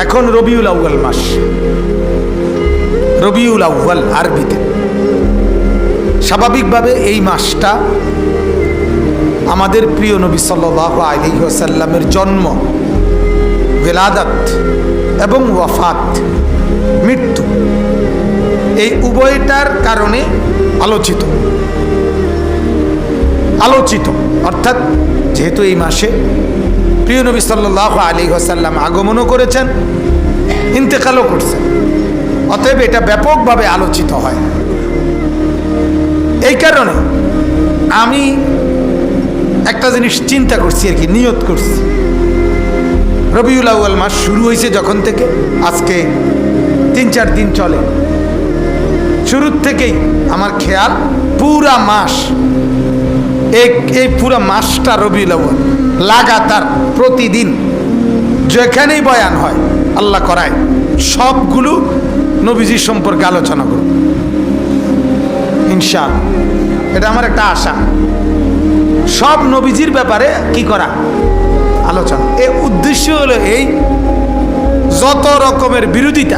এখন রবিউল আউ্য়াল মাস। রবিউল আউ্য়াল আরবিতে। স্বাভাবিকভাবে এই মাসটা আমাদের প্রিয় নবী সাল্লাহ আলী ওসাল্লামের জন্ম, বেলাদাত এবং ওয়াফাত, মৃত্যু। এই উভয়টার কারণে আলোচিত। আলোচিত। অর্থাৎ যেহেতু এই মাসে প্রিয় নবী সাল্লাহ আলী ওসাল্লাম আগমনও করেছেন, ইন্তেকালও করছেন। অতএব এটা ব্যাপকভাবে আলোচিত হয়। এই কারণে আমি একটা জিনিস চিন্তা করছি আর কি, নিয়ত করছি। রবিউল আউ্য়াল মাস শুরু হয়েছে যখন থেকে, আজকে তিন চার দিন চলে। শুরুর থেকেই আমার খেয়াল পুরা মাস এই এই পুরা মাসটা রবিউল লাগাতার প্রতিদিন যেখানেই বয়ান হয়, আল্লাহ করায়, সবগুলো নবীজির সম্পর্কে আলোচনা করুন। ইনশাল এটা আমার একটা আশা। সব নবীজির ব্যাপারে কি করা? আলোচনা। এর উদ্দেশ্য হলো এই, যত রকমের বিরোধিতা,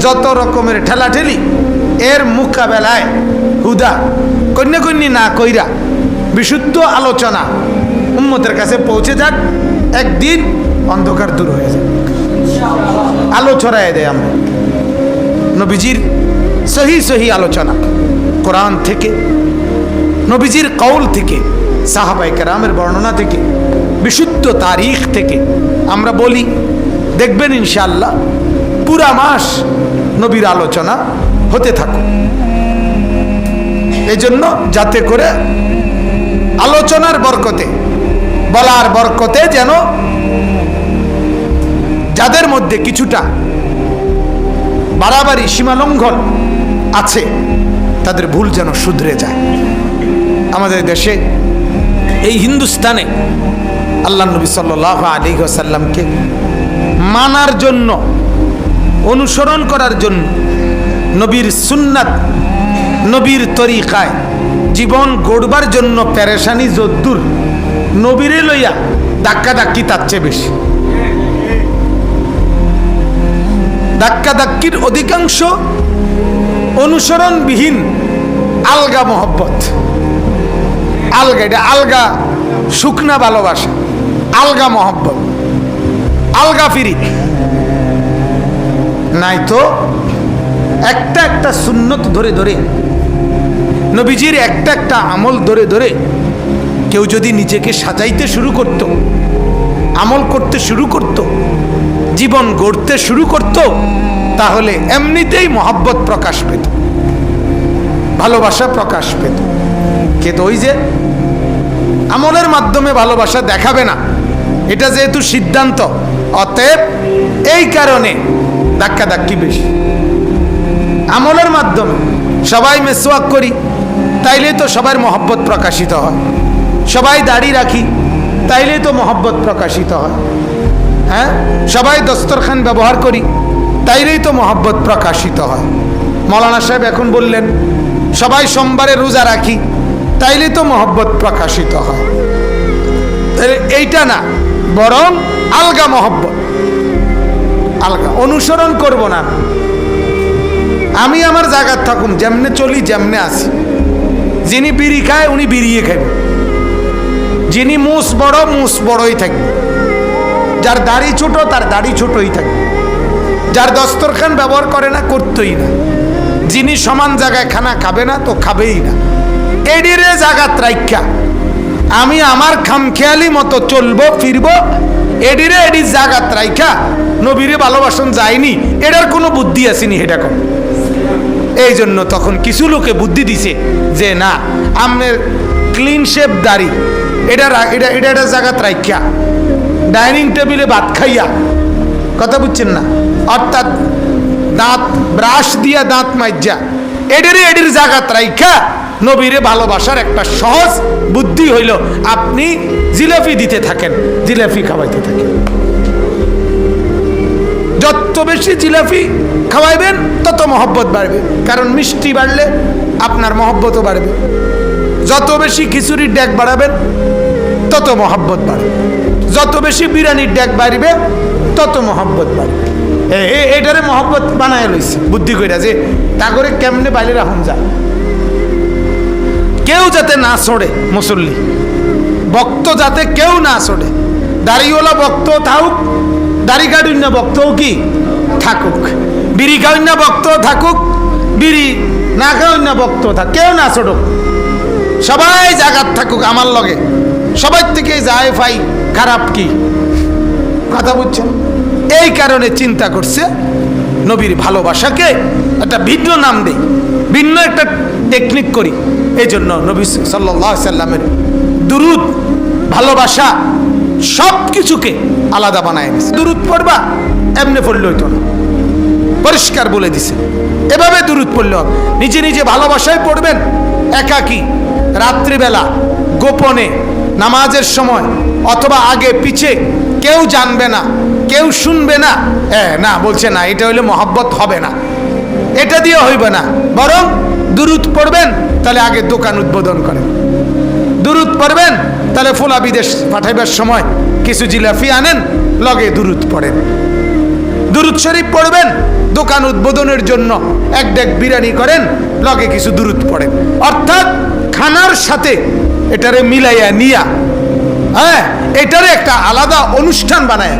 যত রকমের ঠেলাঠেলি, এর মোকাবেলায় হুদা কন্যা কন্যা না কইরা বিশুদ্ধ আলোচনা উম্মতের কাছে পৌঁছে যাক, একদিন অন্ধকার দূর হয়ে যাক। আলো ছড়াই দেয় আমরা। নবীজির সহি সহি আলোচনা কোরআন থেকে, নবীজির কৌল থেকে সাহাবাই কেরামের বর্ণনা থেকে, বিশুদ্ধ তারিখ থেকে আমরা বলি, দেখবেন ইনশাল্লাহ পুরা মাস নবীর আলোচনা হতে থাকুক। এই জন্য যাতে করে আলোচনার বরকতে, বলার বরকতে যেন যাদের মধ্যে কিছুটা বাড়াবাড়ি সীমালঙ্ঘন আছে, তাদের ভুল যেন শুধরে যায়। আমাদের দেশে এই হিন্দুস্তানে আল্লাহ নবী সাল্লাহ আলী সাল্লামকে মানার জন্য, অনুসরণ করার জন্য নবীর সুন্নাত নবীর তরিকায় জীবন গড়বার জন্য প্যারেশানি যদ্দুর, নবীরে লইয়া ধাক্কা ধাক্কি তার চেয়ে বেশি। ধাক্কা ধাক্কির অধিকাংশ অনুসরণবিহীন আলগা মহব্বত। আলগা, এটা আলগা শুকনা ভালোবাসা, আলগা মহব্বত, আলগা ফিরি নাই তো একটা একটা সুন্নত ধরে ধরে নবীজির একটা একটা আমল ধরে ধরে কেউ যদি নিজেকে সাজাইতে শুরু করত, আমল করতে শুরু করত, জীবন গড়তে শুরু করত, তাহলে এমনিতেই মহাব্বত প্রকাশ পেত, ভালোবাসা প্রকাশ পেত। কিন্তু ওই যে আমলের মাধ্যমে ভালোবাসা দেখাবে না, এটা যেহেতু সিদ্ধান্ত, অতএব এই কারণে ধাক্কা ধাক্কি বেশি। আমলের মাধ্যমে সবাই মেসোয়াক করি তাইলেই তো সবার মহব্বত প্রকাশিত হয়। সবাই দাড়ি রাখি তাইলেই তো মহব্বত প্রকাশিত হয়। হ্যাঁ? সবাই দস্তরখান ব্যবহার করি, তাইলেই তো মহব্বত প্রকাশিত হয়। মৌলানা সাহেব এখন বললেন, সবাই সোমবারে রোজা রাখি তাইলেই তো মহব্বত প্রকাশিত হয়। এইটা না, বরং আলগা মহব্বত। আলগা, অনুসরণ করব না আমি। আমার জায়গার থাকুম যেমনে চলি, যেমনে আসি যিনি বিড়ি খায়, উনি বিড়িয়ে খাইবে। যিনি মুস বড়, মুস বড়ই থাকবে। যার দাড়ি ছোট, তার দাড়ি ছোটই থাকবে। যার দস্তরখান ব্যবহার করে না, করতেই না। যিনি সমান জায়গায় খানা খাবে না, তো খাবেই না। এডিরে জাগাত রাইখা। আমি আমার খামখেয়ালি মতো চলবো, ফিরবো, এডিরে এডি জাগাত রাইখা। নবীরে ভালোবাসন যায়নি এটার কোনো বুদ্ধি আসেনি এটা কোন এই জন্য তখন কিছু লোকে বুদ্ধি দিছে যে না আমের ক্লিন শেপ দাড়ি, এটা এটা এটা একটা জায়গাত রাইখা, ডাইনিং টেবিলে ভাত খাইয়া, কথা বুঝছেন না? অর্থাৎ দাঁত, ব্রাশ দিয়া দাঁত মাইজা এডেরে এডির জায়গাত রাইখা, নবীরে ভালোবাসার একটা সহজ বুদ্ধি হইল, আপনি জিলাপি দিতে থাকেন, জিলাপি খাওয়াইতে থাকেন। যত বেশি জিলাপি খাওয়াইবেন, তত মহব্বত বাড়বে। কারণ মিষ্টি বাড়লে আপনার মহব্বতও বাড়বে। যত বেশি খিচুড়ির ড্যাক বাড়াবেন, তত মহব্বত বাড়বে। যত বেশি বিরিয়ানির ড্যাক বাড়বে, তত মহব্বত বাড়বে। এটারে মহব্বত বানায় লইছে, বুদ্ধি কইরা যে, তা করে কেমনে বাইরে রাখুন যায় কেউ যাতে না ছড়ে মুসল্লি বক্ত যাতে কেউ না ছড়ে দাড়িওয়ালা বক্ত থাকুক দাড়ি কাটুন না বক্তও কি? থাকুক। বিড়ি খাউন না বক্ত থাকুক, বিড়ি না খাউন না বক্ত থাক কেউ না ছড়ুক। সবাই জাগাত থাকুক আমার লগে। সবাই থেকে যায় ভাই, খারাপ কি? কথা বুঝছেন এই কারণে চিন্তা করছে নবীর ভালোবাসাকে একটা ভিন্ন নাম দেই। ভিন্ন একটা টেকনিক করি। এই জন্য নবী সাল্লাহ সাল্লামের দুরুদ, ভালোবাসা সব কিছুকে আলাদা বানায় দিছে দুরুদ পড়বা, এমনি পড়লে হইতো না। পরিষ্কার বলে দিছে। এভাবে দূরত পড়লে নিজে নিজে ভালোবাসায় পড়বেন, একাকি। রাত্রিবেলা, গোপনে, নামাজের সময়, অথবা আগে পিছে, কেউ জানবে না, কেউ শুনবে না। হ্যাঁ না, বলছে না, এটা হইলে মহব্বত হবে না। এটা দিয়ে হইবে না। বরং দূরত পড়বেন, তাহলে আগে দোকান উদ্বোধন করেন। দূরত পড়বেন, তাহলে ফোলা বিদেশ পাঠাইবার সময় কিছু জিলাফি আনেন, লগে দূরত পড়েন। দুরুদ শরীফ পড়বেন, দোকান উদ্বোধনের জন্য এক ডেক বিরিয়ানি করেন, লগে কিছু দুরুদ পড়েন। অর্থাৎ খানার সাথে এটারে মিলাইয়া নিয়া হ্যাঁ এটারে একটা আলাদা অনুষ্ঠান বানায়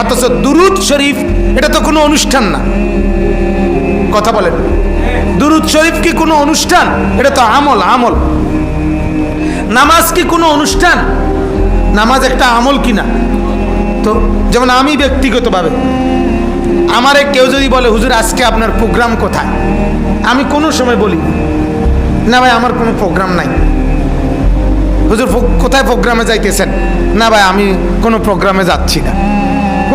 অথচ দুরুদ শরীফ, এটা তো কোনো অনুষ্ঠান না। কথা বলেন। দুরুদ শরীফ কি কোনো অনুষ্ঠান? এটা তো আমল আমল। নামাজ কি কোনো অনুষ্ঠান? নামাজ একটা আমল কিনা? তো যেমন আমি ব্যক্তিগতভাবে, আমারে কেউ যদি বলে, হুজুর, আজকে আপনার প্রোগ্রাম কোথায়? আমি কোনো সময় বলি, না ভাই, আমার কোনো প্রোগ্রাম নাই। হুজুর কোথায় প্রোগ্রামে যাইতেছেন? না ভাই, আমি কোনো প্রোগ্রামে যাচ্ছি না।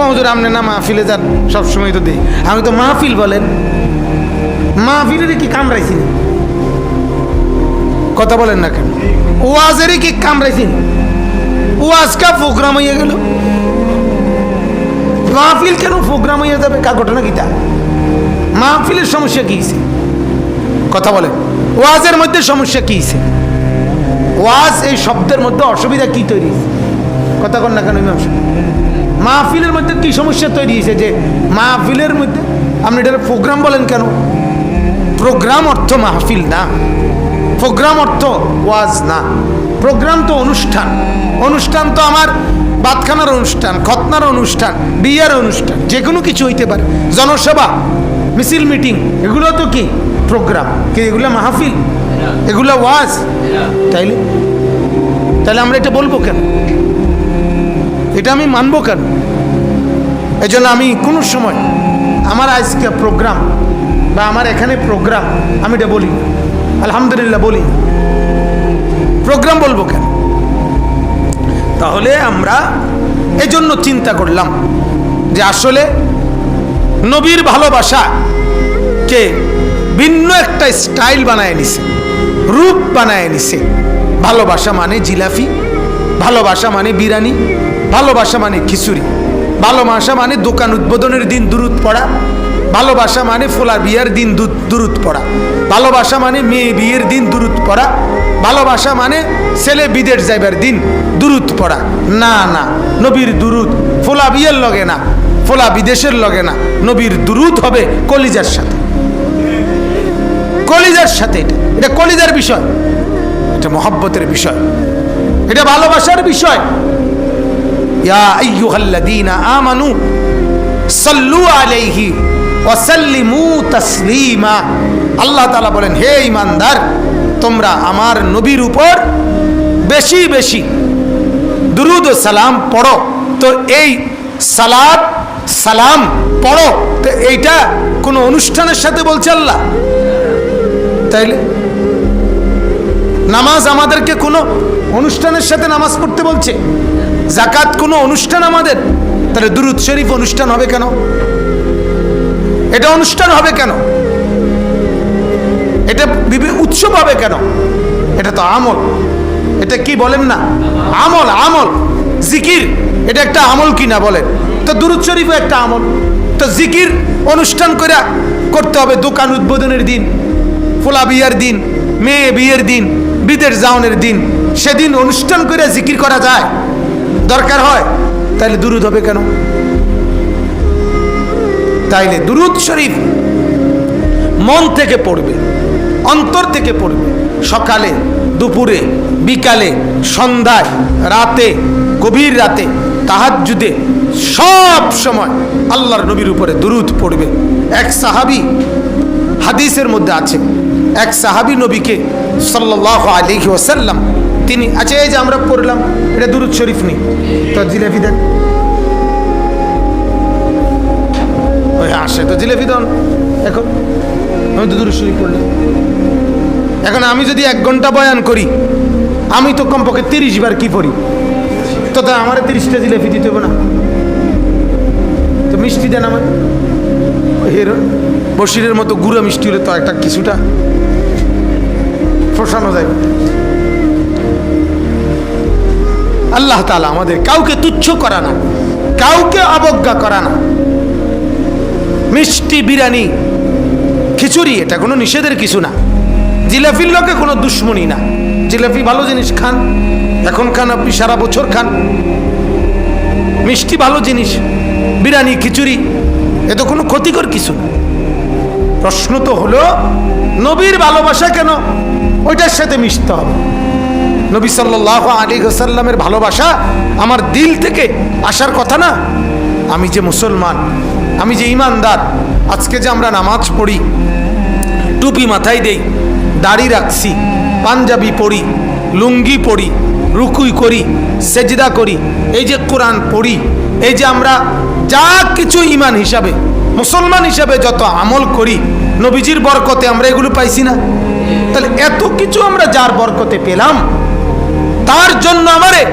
হুজুর, আপনি না মাহফিলে যান, সবসময় তো দিই। আমি তো মাহফিল বলেন, মাহফিলেরই কি কামড়াইছি? কথা বলেন না কেন? ওয়াজেরই কি কামড়াইছি? না? ওয়াজ কা প্রোগ্রাম হয়ে গেল মাহফিল কেন প্রোগ্রাম হয়ে যাবে কার ঘটনা কিটা মাহফিলের সমস্যা কি? কথা বলে ওয়াজের মধ্যে সমস্যা কি? ওয়াজ এই শব্দের মধ্যে অসুবিধা কি তৈরি কথা কন না কেন? মাহফিলের মধ্যে কি সমস্যা তৈরি হয়েছে যে মাহফিলের মধ্যে আপনি এটা প্রোগ্রাম বলেন কেন প্রোগ্রাম অর্থ মাহফিল না প্রোগ্রাম অর্থ ওয়াজ না প্রোগ্রাম তো অনুষ্ঠান। অনুষ্ঠান তো আমার বাতখানার অনুষ্ঠান, খতনার অনুষ্ঠান, বিয়ার অনুষ্ঠান, যে কোনো কিছু হইতে পারে। জনসভা, মিছিল, মিটিং, এগুলো তো কি? প্রোগ্রাম। কি এগুলো মাহফিল? এগুলো ওয়াজ? তাইলে? তাহলে আমরা এটা বলব কেন? এটা আমি মানবো কেন? এই জন্য আমি কোনো সময় আমার আজকে প্রোগ্রাম বা আমার এখানে প্রোগ্রাম আমি এটা বলি আলহামদুলিল্লাহ বলি প্রোগ্রাম বলব কেন? তাহলে আমরা এজন্য চিন্তা করলাম যে আসলে নবীর ভালোবাসা কে ভিন্ন একটা স্টাইল বানায় নিছে, রূপ বানায় নিছে। ভালোবাসা মানে জিলাফি ভালোবাসা মানে বিরানি ভালোবাসা মানে খিচুড়ি, ভালোবাসা মানে দোকান উদ্বোধনের দিন দূরত পড়া, ভালোবাসা মানে ফোলা বিয়ের দিন দূরত পড়া, ভালোবাসা মানে মেয়ে বিয়ের দিন দূরত পড়া ভালোবাসা মানে ছেলে বিদেশ যাইবার দিন দূরত পড়া। না না, নবীর দুরুদ ফোলা বিয়ের লগে না, ফোলা বিদেশের লগে না, নবীর দুরুদ হবে কলিজার সাথে। কলিজার সাথে এটা। এটা কলিজার বিষয়, এটা মহব্বতের বিষয়, এটা ভালোবাসার বিষয়। ইয়া আইয়ুহাল্লাযীনা আমানু সাল্লু আলাইহি ওয়া সাল্লিমু তাসলিমা। আল্লাহ তাআলা বলেন, হে ঈমানদার তোমরা আমার নবীর উপর বেশি বেশি দুরুদ সালাম পড়ো। তো এই সালাত, সালাম পড়ো। তো এইটা কোনো অনুষ্ঠানের সাথে বলছে আল্লাহ। তাইলে নামাজ আমাদেরকে কোনো অনুষ্ঠানের সাথে নামাজ পড়তে বলছে? জাকাত কোনো অনুষ্ঠান আমাদের? তাহলে দুরুদ শরীফ অনুষ্ঠান হবে কেন? এটা অনুষ্ঠান হবে কেন? এটা উৎসব হবে কেন? এটা তো আমল। এটা কি বলেন না? আমল আমল। জিকির, এটা একটা আমল কি না বলেন? তো দুরুদ শরীফও একটা আমল। তো জিকির অনুষ্ঠান করে করতে হবে দোকান উদ্বোধনের দিন, ফোলা বিয়ার দিন, মেয়ে বিয়ের দিন, বিদেশ যাওনের দিন। সেদিন অনুষ্ঠান করে জিকির করা যায়। দরকার হয় তাহলে দুরুদ হবে কেন? তাইলে দুরুদ শরীফ মন থেকে পড়বে। অন্তর থেকে পড়বে। সকালে, দুপুরে, বিকালে, সন্ধ্যায়, রাতে, গভীর রাতে, তাহাজ্জুদে সব সময় আল্লাহর নবীর উপরে দুরুদ পড়বে। এক সাহাবি হাদিসের মধ্যে আছে, এক সাহাবি নবীকে সাল্লাহ আলিহি ওসাল্লাম তিনি আচ্ছা এই যে আমরা পড়লাম, এটা দুরুদ শরীফ নেই, তো জিলেপি দেন। ওই আসে তো জিলেপি দেন এখন এখন আমি যদি এক ঘণ্টা বয়ান করি, আমি তো কমপক্ষে তিরিশ বার কি পড়ি? তো তা আমার তিরিশটা জিলেপি দিতে হবে না। তো মিষ্টি দেন আমার হিরো, বসিরের মতো গুঁড়ো মিষ্টি হলে তো একটা কিছুটা ফসানো যায়। আল্লাহ তালা আমাদের কাউকে তুচ্ছ করা না, কাউকে অবজ্ঞা করা না। মিষ্টি বিরিয়ানি খিচুড়ি, এটা কোনো নিষেধের কিছু না। জিলাপির লোকে কোনো দুশ্মনী না। জিলাপি ভালো জিনিস খান, এখন খান আপনি, সারা বছর খান। মিষ্টি ভালো জিনিস, বিরিয়ানি, খিচুড়ি, এ তো কোনো ক্ষতিকর কিছু না। প্রশ্ন তো হলো, নবীর ভালোবাসা কেন? ওইটার সাথে মিশতে হবে। নবী সাল্লাহ আলী সাল্লামের ভালোবাসা আমার দিল থেকে আসার কথা না। আমি যে মুসলমান, আমি যে ইমানদার, আজকে যে আমরা নামাজ পড়ি টুপি মাথায় দেই, দাড়ি রাখছি, পাঞ্জাবি পড়ি লুঙ্গি পড়ি রুকুই করি, সেজদা করি, এই যে কোরআন পড়ি, এই যে আমরা যা কিছু ইমান হিসাবে, মুসলমান হিসাবে যত আমল করি, নবীজির বরকতে আমরা এগুলো পাইছি না। তাহলে এত কিছু আমরা যার বরকতে পেলাম, তার জন্য আমারে,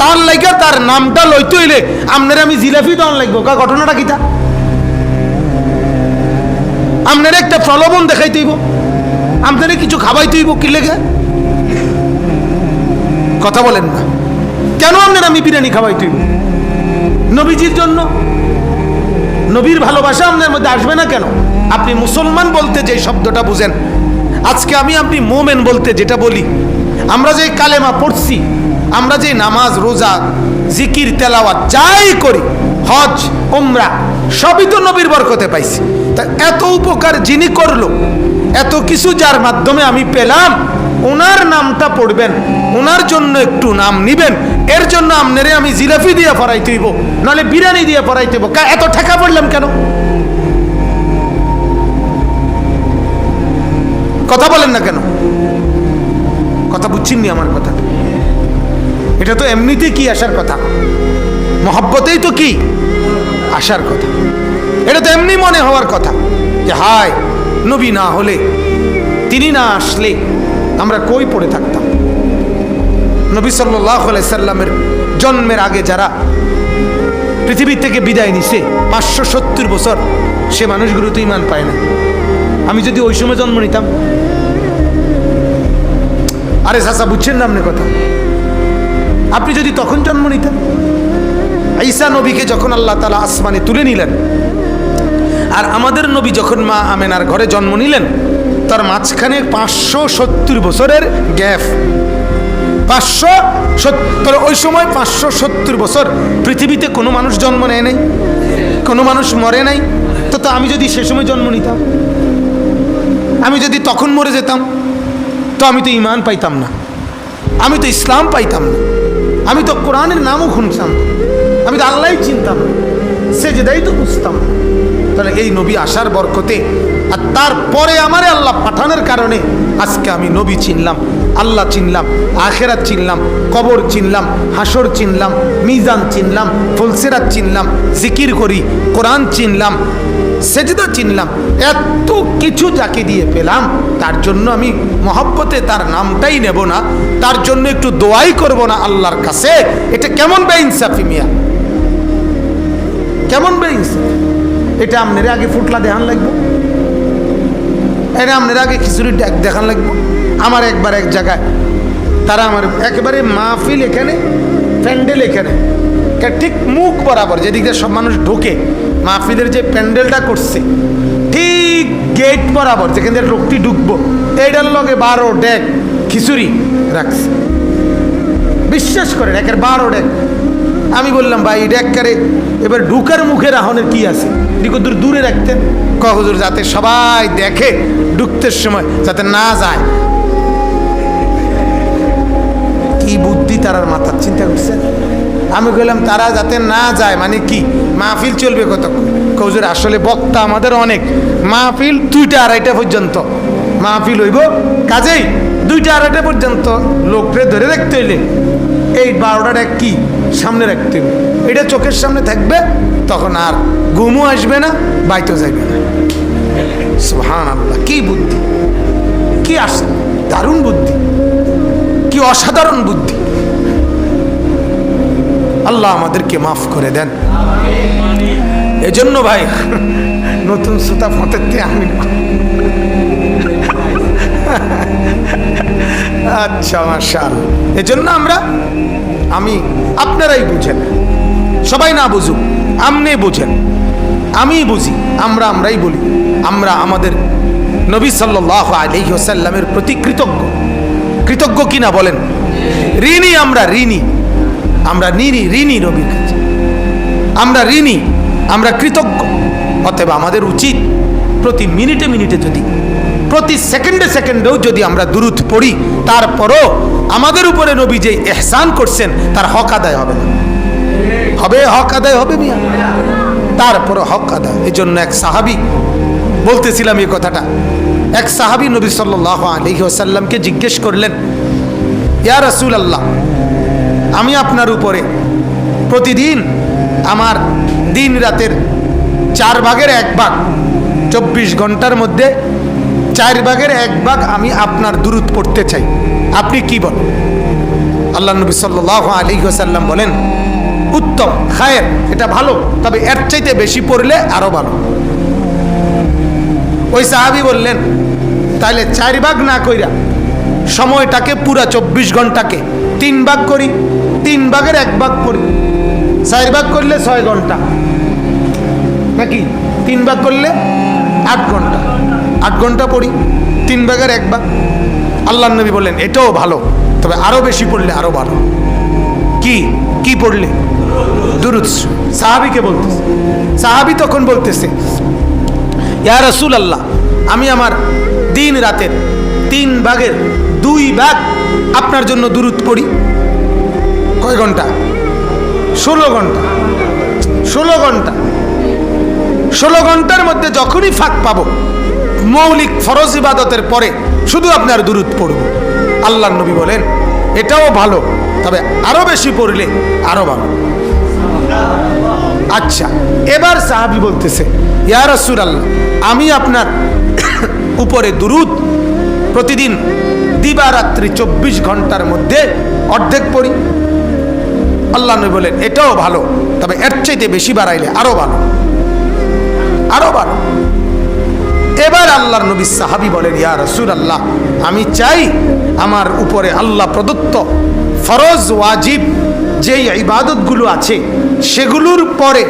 তার লাইগা তার নামটা লইতে হইলে, আপনার আমি জিলাপি দন লাগবো। ঘটনাটা কিতা আপনার একটা প্রলোভন দেখাইতেইব আপনারে কিছু খাওয়াইতেইব কি লেগে? কথা বলেন না। কেন আপনার আমি বিরিয়ানি খাওয়াইতেইব নবীজির জন্য? নবীর ভালোবাসা আপনার মধ্যে আসবে না কেন? আপনি মুসলমান বলতে যে শব্দটা বুঝেন, আজকে আমি আপনি মোমেন বলতে যেটা বলি, আমরা যে কালেমা পড়ছি, আমরা যে নামাজ, রোজা, জিকির, তেলাওয়াত, যাই করি, হজ ওমরা সবই তো নবীর বরকতে পাইছি। তা এত উপকার যিনি করল, এত কিছু যার মাধ্যমে আমি পেলাম, ওনার নামটা পড়বেন, ওনার জন্য একটু নাম নিবেন, এর জন্য আপনারে আমি জিলাপি দিয়ে ফরাইতে হইব নাহলে বিরিয়ানি দিয়ে কা- এত ঠেকা পড়লাম কেন? কথা বলেন না কেন? কথা বুঝছেননি আমার কথা? এটা তো এমনিতে কি আসার কথা? মহব্বতেই তো কি? আসার কথা। এটা তো এমনি মনে হওয়ার কথা যে হায়, নবী না হলে, তিনি না আসলে আমরা কই পড়ে থাকতাম? নবী সাল্লাহ সাল্লামের জন্মের আগে যারা পৃথিবীর থেকে বিদায় নিছে, পাঁচশো সত্তর বছর, সে মানুষগুলো তো ইমান পায় না। আমি যদি ওই সময় জন্ম নিতাম, আরে চাচা, বুঝছেন না আপনার কথা? আপনি যদি তখন জন্ম নিতেন, ঈসা নবীকে যখন আল্লাহ তালা আসমানে তুলে নিলেন আর আমাদের নবী যখন মা আমেনার ঘরে জন্ম নিলেন, তার মাঝখানে পাঁচশো সত্তর বছরের গ্যাপ। পাঁচশো সত্তর, ওই সময় পাঁচশো সত্তর বছর। পৃথিবীতে কোনো মানুষ জন্ম নেয় নাই, কোনো মানুষ মরে নাই। তো তো আমি যদি সে সময় জন্ম নিতাম, আমি যদি তখন মরে যেতাম, তো আমি তো ইমান পাইতাম না, আমি তো ইসলাম পাইতাম না, আমি তো কোরআনের নামও শুনতাম আমি তো আল্লাহ চিনতাম না সে যেটাই তো বুঝতাম না। তাহলে এই নবী আসার বরকতে আর তারপরে আমারে আল্লাহ পাঠানোর কারণে আজকে আমি নবী চিনলাম, আল্লাহ চিনলাম, আখেরাত চিনলাম, কবর চিনলাম হাসর চিনলাম, মিজান চিনলাম, ফুলসেরাত চিনলাম, জিকির করি, কোরআন চিনলাম, সেজদা চিনলাম, এত কিছু যাকে দিয়ে পেলাম, তার জন্য আমি মহব্বতে তার নামটাই নেব না, তার জন্য একটু দোয়াই করব না আল্লাহর কাছে। এটা কেমন বেইনসাফি মিয়া? কেমন বেইনসাফি? এটা আপনার আগে ফুটলা দেখান লাগবে। এটা আপনার আগে খিচুড়ি দেখ- দেখান লাগবে। আমার একবার এক জায়গায়, তারা আমার একেবারে মাহফিল এখানে, প্যান্ডেল এখানে। ঠিক মুখ বরাবর যেদিক দিয়ে সব মানুষ ঢোকে, মাহফিলের যে প্যান্ডেলটা করছে, ঠিক গেট বরাবর যেখান দিয়ে লোকটি ঢুকবো এইটার লগে বারো ডেক খিচুড়ি রাখছে। বিশ্বাস করেন, একের বারো ডেক আমি বললাম, ভাই এটা একবারে এবার ঢুকার মুখে রাহনের কি আছে? দূর দূরে রাখতেন। কহজুর যাতে সবাই দেখে ঢুকতে সময়, যাতে না যায়। কি বুদ্ধি তারার মাথার, চিন্তা করছেন? আমি বললাম তারা যাতে না যায় মানে কি? মাহফিল চলবে কতক্ষণ? কৌজুর আসলে বক্তা আমাদের অনেক। মাহফিল দুইটা আড়াইটা পর্যন্ত। মাহফিল হইব কাজেই দুইটা আড়াইটা পর্যন্ত। লোকরে ধরে রাখতে হইলে। এই বারোটাটা কি? সামনে রাখতে হবে। এটা চোখের সামনে থাকবে, তখন আর ঘুমও আসবে না, বাইতেও যাইবে না। সুহান আল্লাহ কি বুদ্ধি? কি আস দারুণ বুদ্ধি। কি অসাধারণ বুদ্ধি। আল্লাহ আমাদেরকে মাফ করে দেন। এজন্য ভাই, নতুন সুতা ফতেতে আমি আচ্ছা মার্শাল এজন্য আমরা, আমি, আপনারাই বুঝেন। সবাই না বুঝুক আপনি বুঝেন। আমি বুঝি, আমরা আমরাই বলি। আমরা আমাদের নবী সাল্লাহ আলহি ওসাল্লামের প্রতি কৃতজ্ঞ। কৃতজ্ঞ কিনা বলেন? ঋণী আমরা ঋণী। আমরা ঋণী ঋণী নবীর কাছে। আমরা ঋণী, আমরা কৃতজ্ঞ। অতএব আমাদের উচিত প্রতি মিনিটে মিনিটে যদি প্রতি সেকেন্ডে সেকেন্ডেও যদি আমরা দূরত পড়ি, তারপরও আমাদের উপরে নবী যে এহসান করছেন, তার হক আদায় হবে না। হবে হক আদায় হবে মিয়া। তারপরে হক আদায়। এই জন্য এক সাহাবি, বলতেছিলাম এই কথাটা। এক সাহাবি নবী সাল্লাহ আলহি আসাল্লামকে জিজ্ঞেস করলেন, ইয়া রসুল আল্লাহ আমি আপনার উপরে প্রতিদিন আমার দিন রাতের চার ভাগের এক ভাগ চব্বিশ ঘণ্টার মধ্যে চার ভাগের এক ভাগ আমি আপনার দূরত পড়তে চাই। আপনি কি বলেন? আল্লাহ নবী সাল্লাহ আলী সাল্লাম বলেন, উত্তম, খায়ের, এটা ভালো, তবে এর চাইতে বেশি পড়লে আরও ভালো। ওই সাহাবি বললেন তাহলে চার ভাগ না কইরা সময়টাকে পুরা চব্বিশ ঘন্টাকে তিন ভাগ করি, তিন ভাগের এক ভাগ করি। চার ভাগ করলে ছয় ঘণ্টা, নাকি তিন ভাগ করলে আট ঘণ্টা? আট ঘণ্টা পড়ি, তিন ভাগের এক ভাগ। আল্লাহ নবী বললেন, এটাও ভালো, তবে আরও বেশি পড়লে আরও ভালো। কি? কি পড়লে? দুরুদ সাহাবিকে বলতেছে। সাহাবি তখন বলতেছে, ইয়া রসুল আল্লাহ আমি আমার দিন রাতের তিন ভাগের দুই ভাগ আপনার জন্য দূরত পড়ি। কয় ঘণ্টা? ষোলো ঘণ্টা। ষোলো ঘণ্টা। ষোলো ঘণ্টার মধ্যে যখনই ফাঁক পাবো মৌলিক ফরজ ইবাদতের পরে শুধু আপনার দূরত পড়ব আল্লাহ নবী বলেন, এটাও ভালো, তবে আরও বেশি পড়লে আরও ভালো। আচ্ছা এবার সাহাবি বলতেছে, ইয়া রসুল আল্লাহ আমি আপনার উপরে দুরুদ প্রতিদিন দিবারাত্রি চব্বিশ ঘণ্টার মধ্যে অর্ধেক পড়ি। আল্লাহ নবী বলেন, এটাও ভালো, তবে এর চাইতে বেশি বাড়াইলে আরও ভালো। আরও ভালো। এবার আল্লাহর নবী সাহাবি বলেন, ইয়া রসুল আল্লাহ আমি চাই আমার উপরে আল্লাহ প্রদত্ত ফরজ, ওয়াজিব যেই ইবাদতগুলো আছে, সেগুলোর পরে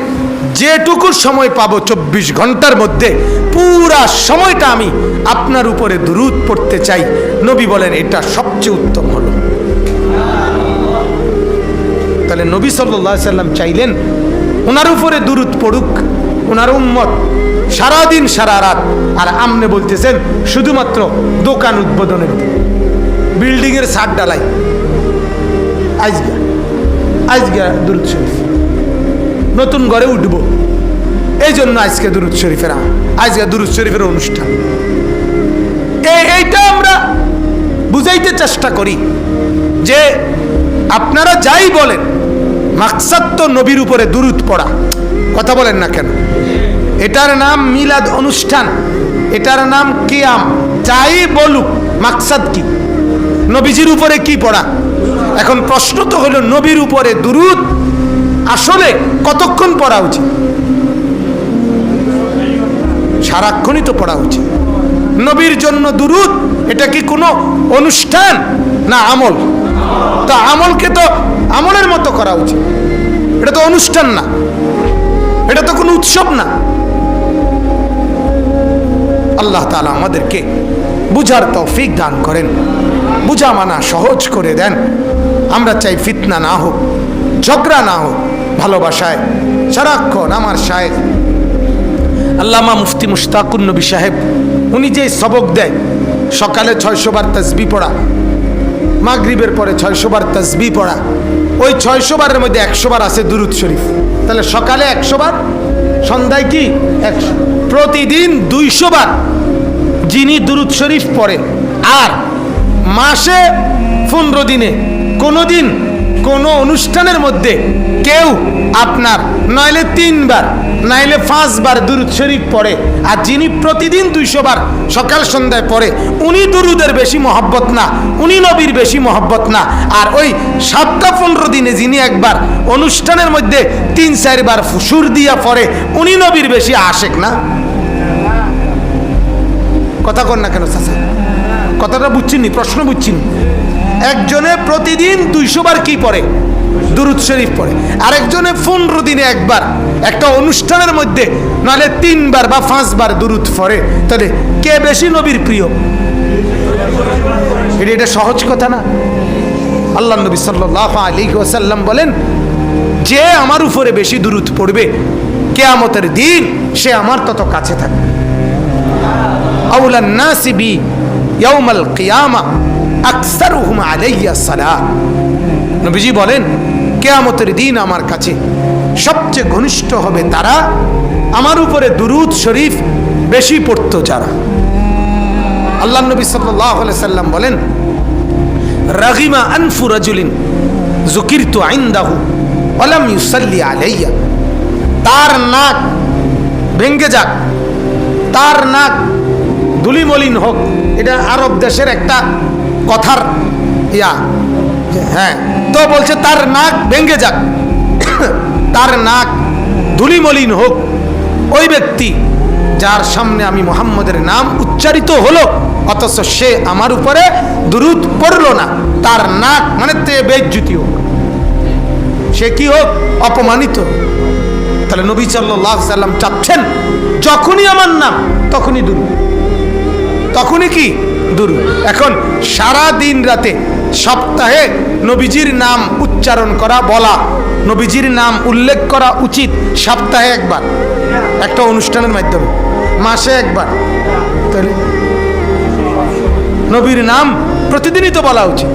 যেটুকু সময় পাবো চব্বিশ ঘণ্টার মধ্যে, পুরা সময়টা আমি আপনার উপরে দুরুদ পড়তে চাই। নবী বলেন, এটা সবচেয়ে উত্তম হলো। তাহলে নবী সাল্লাহ সাল্লাম চাইলেন, ওনার উপরে দুরুদ পড়ুক, ওনার উম্মত সারাদিন, সারা রাত। আর আমনে বলতেছেন, শুধুমাত্র দোকান উদ্বোধনের দিন। বিল্ডিংয়ের ছাদ ডালাই আজগা আজগা দুরুদ শরীফ। নতুন ঘরে উঠবো। এই জন্য আজকে দুরুদ শরীফের আজকে দুরুদ শরীফের অনুষ্ঠান। এই এইটা আমরা বুঝাইতে চেষ্টা করি যে আপনারা যাই বলেন, মাকসাদ তো নবীর উপরে দুরুদ পড়া। কথা বলেন না কেন? এটার নাম মিলাদ অনুষ্ঠান। এটার নাম কিয়াম। যাই বলুক, মাকসাদ কি? নবীজির উপরে কি পড়া? এখন প্রশ্ন তো হলো, নবীর উপরে দুরুদ আসলে কতক্ষণ পড়া উচিত? সারাক্ষণই তো পড়া উচিত। নবীর জন্য দুরুদ, এটা কি কোনো অনুষ্ঠান না আমল? তা আমলকে তো আমলের মতো করা উচিত। এটা তো অনুষ্ঠান না। এটা তো কোনো উৎসব না। আল্লাহ তালা আমাদেরকে বুঝার তৌফিক দান করেন। বুঝা মানা সহজ করে দেন। আমরা চাই ফিতনা না হোক, ঝগড়া না হোক, ভালোবাসায়, সারাক্ষণ আমার সাহেব আল্লামা মুফতি মুশতাকুর নবী সাহেব, উনি যে সবক দেয়, সকালে ছয়শো বার তসবি পড়া, মাগরিবের পরে ছয়শো বার তসবি পড়া, ওই ছয়শো বারের মধ্যে একশো বার আছে দুরুদ শরীফ। তাহলে সকালে একশো বার, সন্ধ্যায় কি? একশো। প্রতিদিন দুইশো বার যিনি দুরুদ শরীফ পড়ে, আর মাসে পনেরো দিনে, কোনো দিন কোনো অনুষ্ঠানের মধ্যে কেউ আপনার নইলে তিনবার, নাইলে পাঁচবার দুরুদ শরীফ পড়ে, আর যিনি প্রতিদিন দুইশো বার সকাল সন্ধ্যায় পড়ে, উনি দুরুদের বেশি মহব্বত না, উনি নবীর বেশি মহব্বত না, আর ওই সাতটা পনেরো দিনে যিনি একবার অনুষ্ঠানের মধ্যে তিন চারবার সুর দিয়া পড়ে, উনি নবীর বেশি আশেক না? কথা কর না কেন, চাচা? কথাটা বুঝছিনি, প্রশ্ন বুঝছিনি। একজনে প্রতিদিন দুইশো বার কি পড়ে? দুরুদ শরীফ পড়ে। আরেকজনে পনেরো দিনে একবার। একটা অনুষ্ঠানের মধ্যে নাহলে তিনবার বা পাঁচবার দুরুদ পড়ে। তাহলে কে বেশি নবীর প্রিয়? এটা এটা সহজ কথা না। আল্লাহ নবী সাল্লাহ আলী ওসাল্লাম বলেন, যে আমার উপরে বেশি দুরুদ পড়বে, কেয়ামতের দিন সে আমার তত কাছে থাকবে। আউলান নাসি বি ইয়াউমাল কিয়ামা আলাইয়া সালাত নবীজি বলেন, কেয়ামতের দিন আমার কাছে সবচেয়ে ঘনিষ্ঠ হবে তারা, আমার উপরে দুরুদ শরীফ বেশি পড়তো যারা। আল্লাহ নবী সাল্লাহ সাল্লাম বলেন, রাগিমা আনফু রাজুলিন জুকির তো আইন্দাহু অলাম ইউসাল্লি আলাইয়া। তার নাক ভেঙ্গে যাক, তার নাক ধুলিমলিন হোক, এটা আরব দেশের একটা কথার ইয়া। হ্যাঁ তো বলছে, তার নাক ভেঙ্গে যাক। তার নাক ধুলিমলিন হোক, ওই ব্যক্তি যার সামনে আমি মোহাম্মদের নাম উচ্চারিত হলো, অথচ সে আমার উপরে দুরুদ পড়ল না। তার নাক মানে তে বেজ্জুতি হোক। সে কি হোক? অপমানিত তাহলে নবী সাল্লাম চাচ্ছেন, যখনই আমার নাম, তখনই দুরুদ। তখনই কি? দুরু। এখন সারা দিন রাতে সপ্তাহে নবীজির নাম উচ্চারণ করা, বলা, নবীজির নাম উল্লেখ করা উচিত সপ্তাহে একবার। একটা অনুষ্ঠানের মাধ্যমে। মাসে একবার। তাহলে নবীর নাম প্রতিদিনই তো বলা উচিত।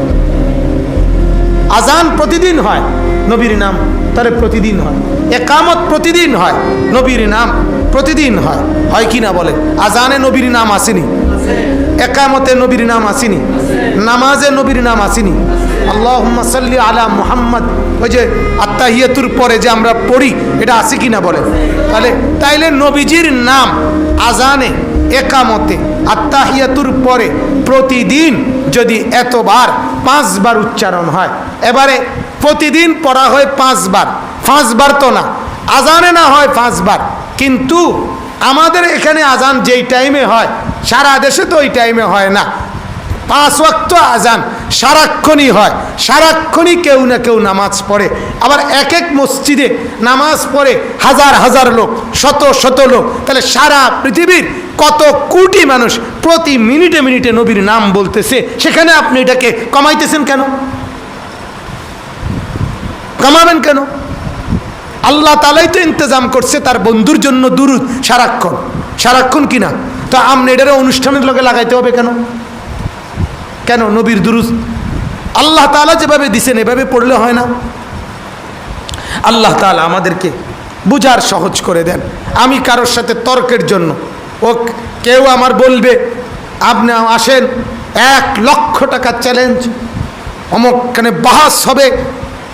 আজান প্রতিদিন হয়, নবীর নাম তাহলে প্রতিদিন হয়। একামত প্রতিদিন হয়, নবীর নাম প্রতিদিন হয়। হয় কি না বলে আজানে নবীর নাম আসেনি। একামতে নবীর নাম আসেনি। নামাজে নবীর নাম আসেনি। আল্লাহ সাল্লি আলা মুহাম্মদ। ওই যে আত্মাহিয়াতুর পরে যে আমরা পড়ি, এটা আসে কি না বলে তাহলে, তাইলে নবীজির নাম আজানে একামতে আত্মাহিয়াতুর পরে প্রতিদিন যদি এতবার পাঁচবার উচ্চারণ হয়, এবারে প্রতিদিন পড়া হয় পাঁচবার। পাঁচবার তো না, আজানে না হয় পাঁচবার। কিন্তু আমাদের এখানে আজান যেই টাইমে হয় সারা দেশে তো ওই টাইমে হয় না। পাঁচ ওয়াক্ত আজান সারাক্ষণই হয়। সারাক্ষণই কেউ না কেউ নামাজ পড়ে। আবার এক এক মসজিদে নামাজ পড়ে হাজার হাজার লোক, শত শত লোক। তাহলে সারা পৃথিবীর কত কোটি মানুষ প্রতি মিনিটে মিনিটে নবীর নাম বলতেছে, সেখানে আপনি এটাকে কমাইতেছেন কেন? কমাবেন কেন? আল্লাহ তালাই তো ইন্তজাম করছে তার বন্ধুর জন্য দুরুদ, সারাক্ষণ। সারাক্ষণ কিনা? তো আপনি এটারে অনুষ্ঠানের লগে লাগাইতে হবে কেন? কেন? নবীর দুরুদ? আল্লাহ তালা যেভাবে দিছেন, এভাবে পড়লে হয় না? আল্লাহ তালা আমাদেরকে বুঝার সহজ করে দেন। আমি কারোর সাথে তর্কের জন্য। ও কেউ আমার বলবে, আপনি আসেন, এক লক্ষ টাকা চ্যালেঞ্জ অমুকখানে বাহাস হবে,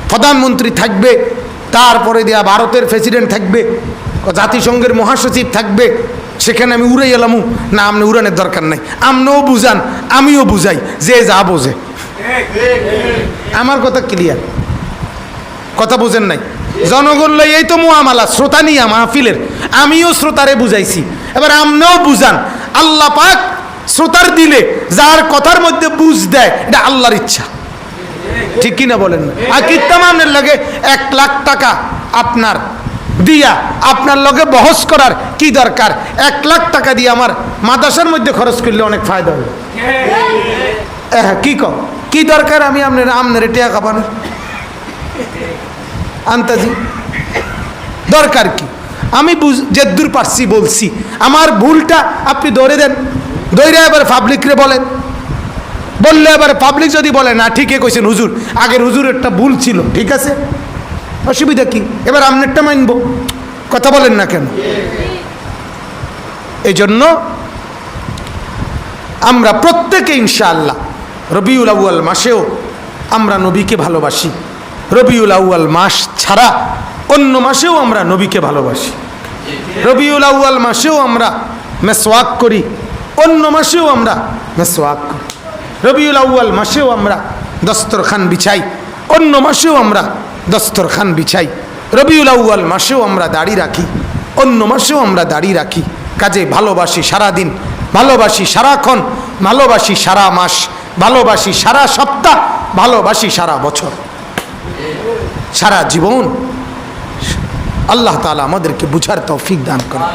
প্রধানমন্ত্রী থাকবে, তারপরে দেয়া ভারতের প্রেসিডেন্ট থাকবে, জাতিসংঘের মহাসচিব থাকবে সেখানে আমি উড়ে এলামু। না আপনি উড়ানের দরকার নাই। আপনিও বুঝান, আমিও বুঝাই, যে যা বোঝে। আমার কথা ক্লিয়ার কথা বোঝেন নাই? জনগণ এই তো মোয়ামালা শ্রোতা নিয়া মাহফিলের। আমিও শ্রোতারে বুঝাইছি। এবার আমনেও বুঝান, আল্লাহ পাক শ্রোতার দিলে যার কথার মধ্যে বুঝ দেয়, এটা আল্লাহর ইচ্ছা। ঠিক কিনা বলেন না? আর কীর্তমানের লাগে এক লাখ টাকা আপনার দিয়া আপনার লগে বহস করার কি দরকার? এক লাখ টাকা দিয়ে আমার মাদ্রাসার মধ্যে খরচ করলে অনেক ফায়দা হবে। হ্যাঁ কি কম কি দরকার আমি আপনার আমনের টিয়া খাবানোর আন্তাজি, দরকার কি? আমি বুঝ যেদূর পারছি বলছি। আমার ভুলটা আপনি ধরে দেন। ধরে এবার পাবলিকরে বলেন। বললে এবার পাবলিক যদি বলে, না, ঠিকই কইছেন হুজুর। আগের হুজুর একটা ভুল ছিল, ঠিক আছে? অসুবিধা কি? এবার আমনেরটা মানব। কথা বলেন না কেন? এই জন্য আমরা প্রত্যেকে ইনশাআল্লাহ রবিউল আউয়াল মাসেও আমরা নবীকে ভালোবাসি। রবিউল আউয়াল মাস ছাড়া অন্য মাসেও আমরা নবীকে ভালোবাসি। রবিউল আউয়াল মাসেও আমরা মেসওয়াক করি। অন্য মাসেও আমরা মেসওয়াক করি। রবিউল আউয়াল মাসেও আমরা দস্তরখান বিছাই। অন্য মাসেও আমরা দস্তরখান বিছাই। রবিউল আউয়াল মাসেও আমরা দাড়ি রাখি, অন্য মাসেও আমরা দাড়ি রাখি। কাজে ভালোবাসি সারাদিন, ভালোবাসি সারাক্ষণ, ভালোবাসি সারা মাস, ভালোবাসি সারা সপ্তাহ, ভালোবাসি সারা বছর। সারা জীবন আল্লাহ তালা আমাদেরকে বুঝার তৌফিক দান করে